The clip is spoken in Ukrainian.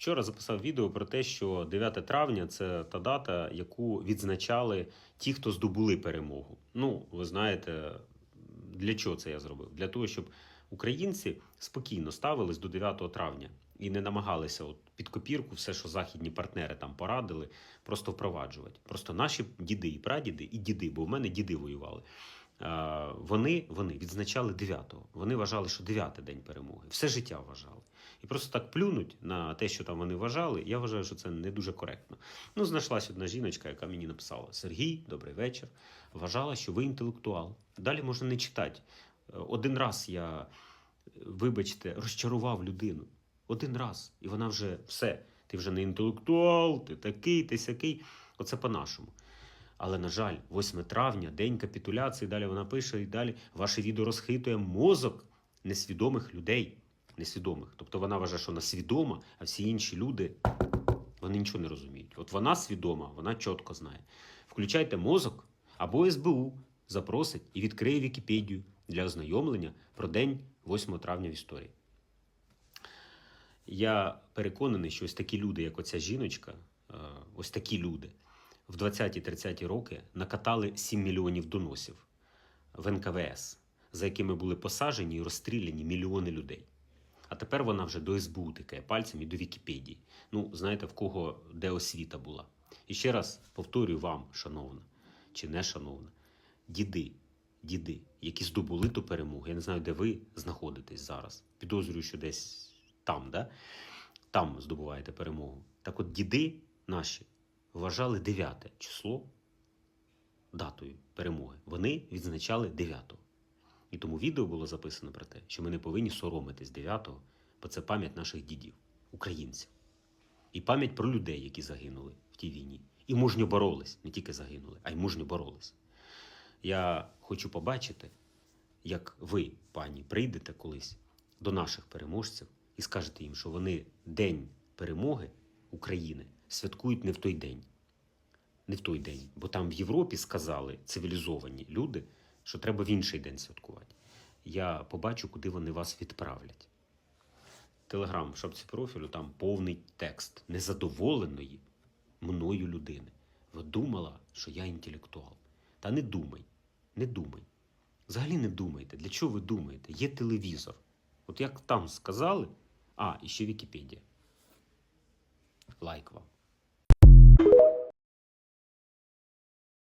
Вчора записав відео про те, що 9 травня це та дата, яку відзначали ті, хто здобули перемогу. Ну, ви знаєте, для чого це я зробив? Для того, щоб українці спокійно ставились до 9 травня і не намагалися от під копірку все, що західні партнери там порадили, просто впроваджувати. Просто наші діди і прадіди, і діди, бо в мене діди воювали. А, Вони, вони відзначали 9-го. Вони вважали, що 9-й день перемоги. Все життя вважали. І просто так плюнуть на те, що там вони вважали. Я вважаю, що це не дуже коректно. Ну, знайшлась одна жіночка, яка мені написала: Сергій, добрий вечір. Вважала, що ви інтелектуал. Далі можна не читати. Е, Один раз я, е, вибачте, розчарував людину. Один раз. І вона вже все. Ти вже не інтелектуал, ти такий, ти сякий. Оце по-нашому. Але, на жаль, 8 травня, день капітуляції, далі вона пише і далі ваше відео розхитує мозок несвідомих людей. Несвідомих. Тобто вона вважає, що вона свідома, а всі інші люди вони нічого не розуміють. От вона свідома, вона чітко знає. Включайте мозок або СБУ запросить і відкриє Вікіпедію для ознайомлення про день 8 травня в історії. Я переконаний, що ось такі люди, як оця жіночка, е, ось такі люди в 20-30 роки накатали 7 мільйонів доносів в НКВС, за якими були посаджені і розстріляні мільйони людей. А тепер вона вже до СБУ тикає пальцем і до Вікіпедії. Ну, знаєте, в кого де освіта була. І ще раз повторюю вам, шановна чи не шановна, діди, діди, які здобули ту перемогу. Я не знаю, де ви знаходитесь зараз. Підозрюю, що десь там, да? там здобуваєте перемогу. Так от діди наші вважали 9 число датою перемоги. Вони відзначали 9. І тому відео було записано про те, що ми не повинні соромитись 9-го, бо це пам'ять наших дідів, українців. І пам'ять про людей, які загинули в тій війні. І мужньо боролись, не тільки загинули, а й мужньо боролись. Я хочу побачити, як ви, пані, прийдете колись до наших переможців і скажете їм, що вони День перемоги України святкують не в той день. Не в той день. Бо там в Європі сказали цивілізовані люди, що треба в інший день святкувати. Я побачу, куди вони вас відправлять. Телеграм в шапці профілю там повний текст незадоволеної мною людини. Ви думала, що я інтелектуал. Та не думай, не думай. Взагалі не думайте. Для чого ви думаєте? Є телевізор. От як там сказали, а, і ще Вікіпедія. Лайк вам.